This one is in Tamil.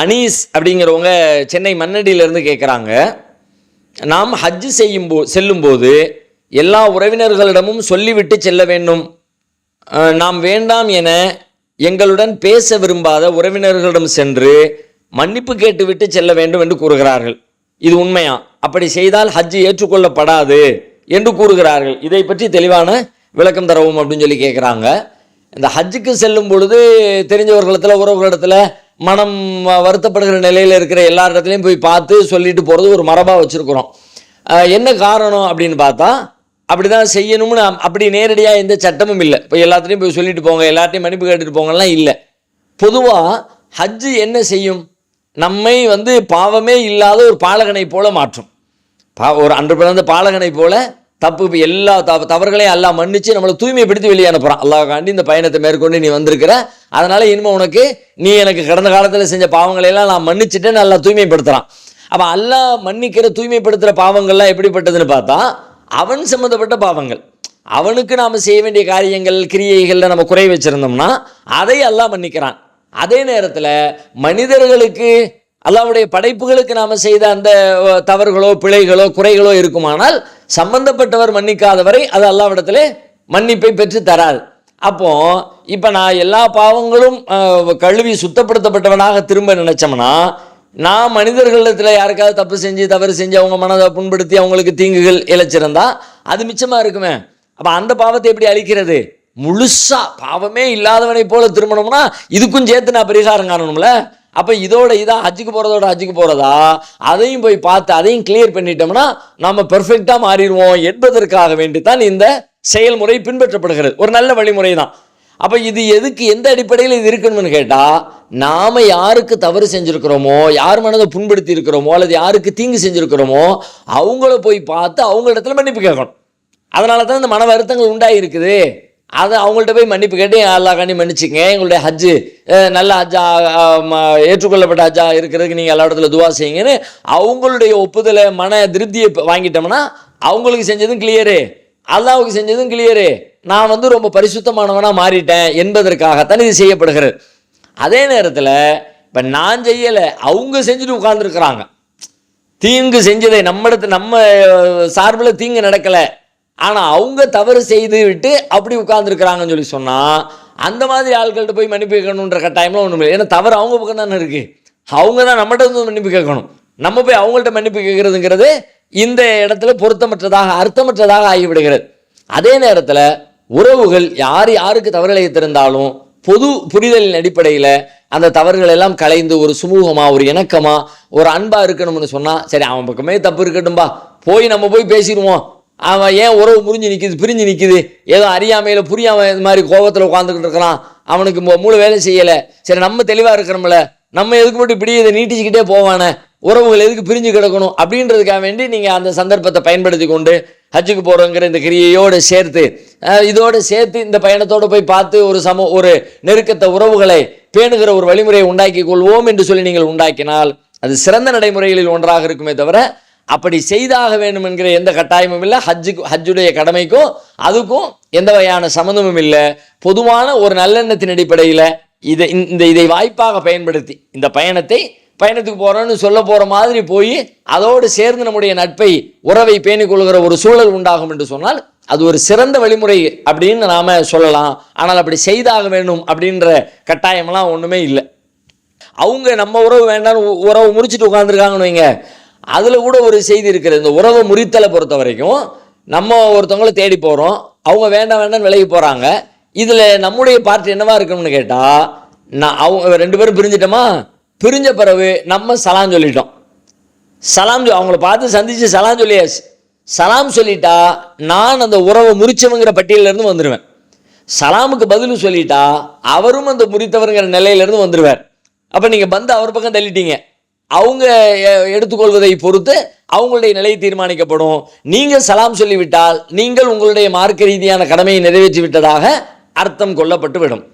அனீஸ் அப்படிங்கிறவங்க சென்னை மண்ணடியிலேருந்து கேட்குறாங்க நாம் ஹஜ்ஜு செய்யும் போ செல்லும்போது எல்லா உறவினர்களிடமும் சொல்லிவிட்டு செல்ல வேண்டும். நாம் வேண்டாம் என எங்களுடன் பேச விரும்பாத உறவினர்களிடம் சென்று மன்னிப்பு கேட்டுவிட்டு செல்ல வேண்டும் என்று கூறுகிறார்கள். இது உண்மையா? அப்படி செய்தால் ஹஜ்ஜு ஏற்றுக்கொள்ளப்படாது என்று கூறுகிறார்கள். இதை பற்றி தெளிவான விளக்கம் தரவும் அப்படின்னு சொல்லி கேட்குறாங்க இந்த ஹஜ்ஜுக்கு செல்லும் பொழுது தெரிஞ்சவர்களிடத்தில் உறவுகளிடத்தில் மனம் வருத்தப்படுகிற நிலையில் இருக்கிற எல்லா இடத்துலையும் போய் பார்த்து சொல்லிட்டு போகிறது ஒரு மரபாக வச்சுருக்குறோம். என்ன காரணம் அப்படின்னு பார்த்தா அப்படிதான் செய்யணும்னு அப்படி நேரடியாக எந்த சட்டமும் இல்லை. இப்போ எல்லாத்துலேயும் போய் சொல்லிட்டு போங்க எல்லாத்தையும் மன்னிப்பு கேட்டுட்டு போங்கலாம் இல்லை. பொதுவாக ஹஜ்ஜு என்ன செய்யும்? நம்மை வந்து பாவமே இல்லாத ஒரு பாலகனை போல மாற்றும். பா ஒரு அன்று பிறந்த பாலகனை போல தப்பு எல்லா தவ தவறுகளையும் எல்லாம் மன்னிச்சு நம்மளை தூய்மைப்படுத்தி வெளியே அனுப்புகிறான் அல்லாஹ்காண்டி இந்த பயணத்தை மேற்கொண்டு நீ வந்திருக்கிற. அதனால் இனிமே உனக்கு நீ எனக்கு கடந்த காலத்தில் செஞ்ச பாவங்களை எல்லாம் நான் மன்னிச்சுட்டு நல்லா தூய்மைப்படுத்துகிறான் அப்போ அல்லாஹ் மன்னிக்கிற தூய்மைப்படுத்துகிற பாவங்கள்லாம் எப்படிப்பட்டதுன்னு பார்த்தா அவன் சம்மந்தப்பட்ட பாவங்கள். அவனுக்கு நாம் செய்ய வேண்டிய காரியங்கள் கிரியைகளில் நம்ம குறை வச்சிருந்தோம்னா அதை அல்லா மன்னிக்கிறான். அதே நேரத்தில் மனிதர்களுக்கு அல்லாவுடைய படைப்புகளுக்கு நாம் செய்த அந்த தவறுகளோ பிழைகளோ குறைகளோ இருக்குமானால் சம்பந்தப்பட்டவர் மன்னிக்காதவரை அது அல்லாவிடத்திலே மன்னிப்பை பெற்று தராது. அப்போ இப்போ நான் எல்லா பாவங்களும் கழுவி சுத்தப்படுத்தப்பட்டவனாக திரும்ப நினைச்சோம்னா நான் மனிதர்களிடத்தில் யாருக்காவது தப்பு செஞ்சு தவறு செஞ்சு அவங்க மனதை புண்படுத்தி அவங்களுக்கு தீங்குகள் இழைச்சிருந்தா அது மிச்சமாக இருக்குமே. அப்போ அந்த பாவத்தை எப்படி அழிக்கிறது? முழுசா பாவமே இல்லாதவனை போல திரும்பணும்னா இதுக்கும் சேர்த்து நான் பரிகாரம் காணணும்ல? அப்போ இதோட இதாக ஹஜ்ஜுக்கு போகிறதோட ஹஜ்ஜுக்கு போகிறதா அதையும் போய் பார்த்து அதையும் கிளியர் பண்ணிட்டோம்னா நம்ம பெர்ஃபெக்டாக மாறிடுவோம் என்பதற்காக வேண்டி தான் இந்த செயல்முறை பின்பற்றப்படுகிறது. ஒரு நல்ல வழிமுறை தான் அப்போ இது எதுக்கு எந்த அடிப்படையில் இது இருக்கணும்னு கேட்டால் நாம் யாருக்கு தவறு செஞ்சுருக்கிறோமோ யார் மனதை புண்படுத்தி இருக்கிறோமோ அல்லது யாருக்கு தீங்கு செஞ்சுருக்கிறோமோ அவங்கள போய் பார்த்து அவங்க இடத்துல மன்னிப்பு கேட்கணும். அதனால தான் இந்த மன வருத்தங்கள் உண்டாகி இருக்குது அதை அவங்கள்ட்ட போய் மன்னிப்பு கேட்டு அல்லா காண்டி மன்னிச்சிங்க? எங்களுடைய ஹஜ்ஜு நல்ல ஹஜ்ஜா ம- ஏற்றுக்கொள்ளப்பட்ட ஹஜ்ஜா இருக்கிறதுக்கு நீங்கள் எல்லா இடத்துல துவா செய்யுங்கன்னு அவங்களுடைய ஒப்புதலை மன திருப்தியை வாங்கிட்டோம்னா அவங்களுக்கு செஞ்சதும் கிளியரு அல்லாவுக்கு செஞ்சதும் கிளியரு நான் வந்து ரொம்ப பரிசுத்தமானவனாக மாறிட்டேன் என்பதற்காகத்தான் இது செய்யப்படுகிறது. அதே நேரத்தில் இப்போ நான் செய்யலை அவங்க செஞ்சுட்டு உட்கார்ந்துருக்குறாங்க. தீங்கு செஞ்சதை நம்மிடத்து நம்ம சார்பில் தீங்கு நடக்கலை. ஆனால் அவங்க தவறு செய்து விட்டு அப்படி உட்காந்துருக்குறாங்கன்னு சொல்லி சொன்னால் அந்த மாதிரி ஆட்கள்கிட்ட போய் மன்னிப்பு கேட்கணுன்ற கட்டாயம்லாம் ஒன்றும் இல்லை. ஏன்னா தவறு அவங்க பக்கம் தானே இருக்குது அவங்க தான் நம்மகிட்ட வந்து மன்னிப்பு கேட்கணும். நம்ம போய் அவங்கள்ட்ட மன்னிப்பு கேட்கறதுங்கிறது இந்த இடத்துல பொருத்தமற்றதாக அர்த்தமற்றதாக ஆகிவிடுகிறது. அதே நேரத்தில் உறவுகள் யார் யாருக்கு தவறிழைத்திருந்தாலும் பொது புரிதலின் அடிப்படையில் அந்த தவறுகள் எல்லாம் கலைந்து ஒரு சுமூகமாக ஒரு இணக்கமாக ஒரு அன்பாக இருக்கணும்னு சொன்னால் சரி அவன் பக்கமே தப்பு இருக்கட்டும்பா போய் நம்ம போய் பேசிடுவோம். அவன் ஏன் உறவு முறிஞ்சு நிற்கிது பிரிஞ்சு நிற்கிது ஏதோ அறியாமையில் புரியாம இந்த மாதிரி கோபத்தில் உட்காந்துக்கிட்டு இருக்கிறான். அவனுக்கு மூளை வேலை செய்யலை. சரி நம்ம தெளிவாக இருக்கிறோம்ல நம்ம எதுக்கு மட்டும் இப்படி இதை நீட்டிச்சுக்கிட்டே போவானே? உறவுகள் எதுக்கு பிரிஞ்சு கிடக்கணும்? அப்படின்றதுக்காக வேண்டி நீங்கள் அந்த சந்தர்ப்பத்தை பயன்படுத்தி கொண்டு ஹஜ்ஜுக்கு போகிறோங்கிற இந்த கிரியையோடு சேர்த்து இதோடு சேர்த்து இந்த பயணத்தோடு போய் பார்த்து ஒரு சம ஒரு நெருக்கத்தை உறவுகளை பேணுகிற ஒரு வழிமுறையை உண்டாக்கி கொள்வோம் என்று சொல்லி நீங்கள் உண்டாக்கினால் அது சிறந்த நடைமுறைகளில் ஒன்றாக இருக்குமே தவிர அப்படி செய்தாக வேண்டும் என்கிற எந்த கட்டாயமும் இல்லை. ஹஜ்ஜுக்கு ஹஜ்ஜுடைய கடமைக்கும் அதுக்கும் எந்த வகையான சம்மந்தமும் இல்லை. பொதுவான ஒரு நல்லெண்ணத்தின் அடிப்படையில் இதை இந்த- இதை வாய்ப்பாக பயன்படுத்தி இந்த பயணத்தை பயணத்துக்கு போகிறோன்னு சொல்ல போகிற மாதிரி போய் அதோடு சேர்ந்து நம்முடைய நட்பை உறவை பேணிக்கொள்கிற ஒரு சூழல் உண்டாகும் என்று சொன்னால் அது ஒரு சிறந்த வழிமுறை அப்படின்னு நாம் சொல்லலாம். ஆனால் அப்படி செய்தாக வேண்டும் அப்படின்ற கட்டாயமெல்லாம் ஒன்றுமே இல்லை. அவங்க நம்ம உறவு வேண்டாம்னு உறவு முறிச்சிட்டு உட்காந்துருக்காங்கன்னு வைங்க. அதில் கூட ஒரு செய்தி இருக்கிறது. இந்த உறவை முறித்தலை பொறுத்த வரைக்கும் நம்ம ஒருத்தவங்கள தேடி போகிறோம் அவங்க வேண்டாம் வேண்டாம் விலகி போகிறாங்க இதில் நம்முடைய பார்ட் என்னவா இருக்கணும்னு கேட்டால் நான் அவங்க ரெண்டு பேரும் பிரிஞ்சிட்டோமா? பிரிஞ்ச பிறகு நம்ம சலாம் சொல்லிட்டோம். சலாம் அவங்கள பார்த்து சந்தித்து சலாம் சொல்லியாச்சு. சலாம் சொல்லிட்டா நான் அந்த உறவை முறிச்சவங்கிற பட்டியலேருந்து வந்துடுவேன் சலாமுக்கு பதில் சொல்லிட்டா அவரும் அந்த முறித்தவருங்கிற நிலையிலேருந்து வந்துடுவார் அப்போ நீங்கள் வந்து அவர் பக்கம் தள்ளிட்டீங்க. அவங்க எ- எடுத்துக்கொள்வதை பொறுத்து அவங்களுடைய நிலை தீர்மானிக்கப்படும். நீங்கள் சலாம் சொல்லிவிட்டால் நீங்கள் உங்களுடைய மார்க்க ரீதியான கடமையை நிறைவேற்றி விட்டதாக அர்த்தம் கொள்ளப்பட்டு விடும்